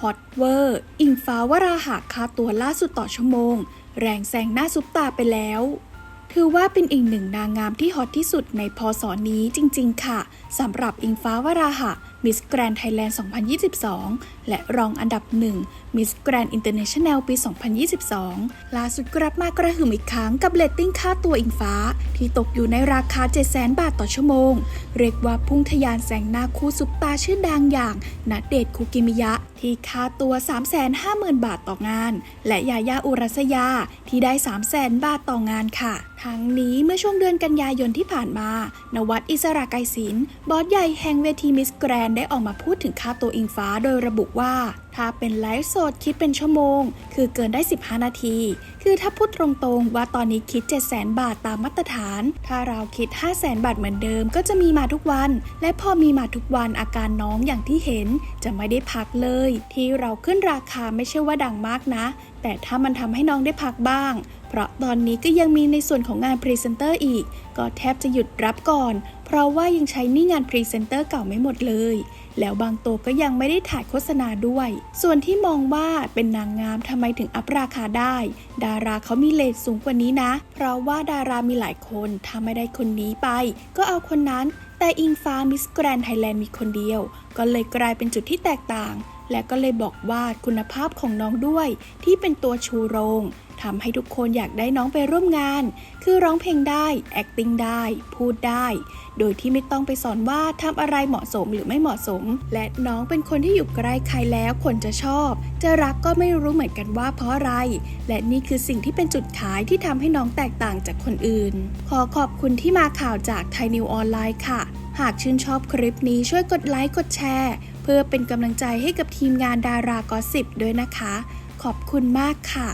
ฮอตเวอร์ อิงฟ้าวราหะค่าตัวล่าสุดต่อชั่วโมง แรงแซงหน้าซุปตาไปแล้ว ถือว่าเป็นอีกหนึ่งนางงามที่ฮอตที่สุดในพศนี้จริง ๆ ค่ะสำหรับอิงฟ้าวราหะมิสแกรนไทยแลนด์ 2022 และรองอันดับหนึ่งมิสแกรนอินเตอร์เนชั่นแนลปี 2022 ล่าสุดกลับมากระหึ่มอีกครั้งกับเลตติ้งค่าตัวอิงฟ้า ที่ตกอยู่ในราคา 700,000 บาทต่อชั่วโมง เรียกว่าพุ่งทะยานแซงหน้าคู่ซุปตาชื่อดังอย่างณเดชน์คุกิมิยะ ที่ค่าตัว 350,000 บาทต่องาน และยายาอุรัสยาที่ได้ 300,000 บาทต่องานค่ะทั้งนี้เมื่อช่วงเดือนกันยายนที่ผ่านมา นวัดอิสระไกรศิลป์บอสใหญ่แห่งเวทีมิสแกรนได้ออกมาพูดถึงค่าตัวอิงฟ้าโดยระบุว่าถ้าเป็นไลฟ์สดคิดเป็นชั่วโมง คือเกินได้ 15 นาที คือถ้าพูดตรงๆว่าตอนนี้คิด 700,000บาทตามมาตรฐาน ถ้าเราคิด500,000 บาทเหมือนเดิมก็จะมีมาทุกวัน และพอมีมาทุกวันอาการน้องอย่างที่เห็นจะไม่ได้พักเลย ที่เราขึ้นราคาไม่ใช่ว่าดังมากนะ แต่ถ้ามันทำให้น้องได้พักบ้าง เพราะตอนนี้ก็ยังมีในส่วนของงานพรีเซนเตอร์อีก ก็แทบจะหยุดรับก่อน เพราะว่ายังใช้นี่งานพรีเซนเตอร์เก่าไม่หมดเลย แล้วบางตัวก็ยังไม่ได้ถ่ายโฆษณาด้วย ส่วนที่มองว่าเป็นนางงามทำไมถึงอัพราคาได้ ดาราเขามีเลทสูงกว่านี้นะ เพราะว่าดารามีหลายคนถ้าไม่ได้คนนี้ไป ก็เอาคนนั้น แต่อิงฟ้ามิสแกรนไทยแลนด์มีคนเดียว ก็เลยกลายเป็นจุดที่แตกต่าง และก็เลยบอกว่าคุณภาพของน้องด้วย ที่เป็นตัวชูโรง ทำให้ทุกคนอยากได้น้องไปร่วมงาน คือร้องเพลงได้ acting ได้ พูดได้ โดยที่ไม่ต้องไปสอนว่าทำอะไรเหมาะสมหรือไม่เหมาะสม และน้องเป็นคนที่อยู่ใกล้ใครแล้วคนจะชอบ จะรักก็ไม่รู้เหมือนกันว่าเพราะอะไร และนี่คือสิ่งที่เป็นจุดขายที่ทำให้น้องแตกต่างจากคนอื่น ขอขอบคุณที่มาข่าวจากไทยนิวออนไลน์ค่ะ หากชื่นชอบคลิปนี้ช่วยกดไลค์กดแชร์ เพื่อเป็นกำลังใจให้กับทีมงานดารากอสิบด้วยนะคะ ขอบคุณมากค่ะ